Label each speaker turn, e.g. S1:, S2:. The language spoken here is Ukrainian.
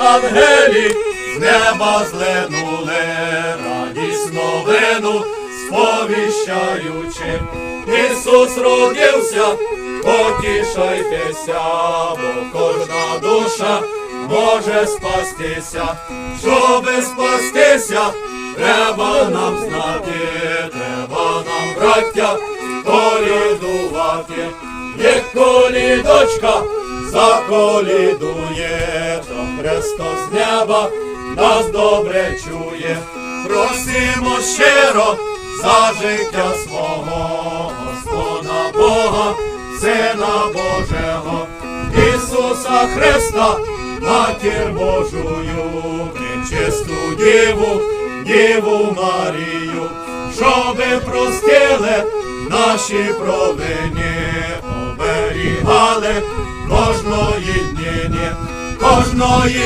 S1: ангелі. З неба злинули, радість новину сповіщаючи. Ісус родився, потішайтеся, бо кожна душа може спастися, щоби спастися, треба нам знати, треба нам, браття, колідувати, як колідочка заколідує, то Христос неба нас добре чує, просимо щиро за життя свого, Господа Бога, Сина Божого, Ісуса Христа, Матір Божую, пречисту Діву, Діву Марію, щоби простили наші провини, оберігали дніні, кожної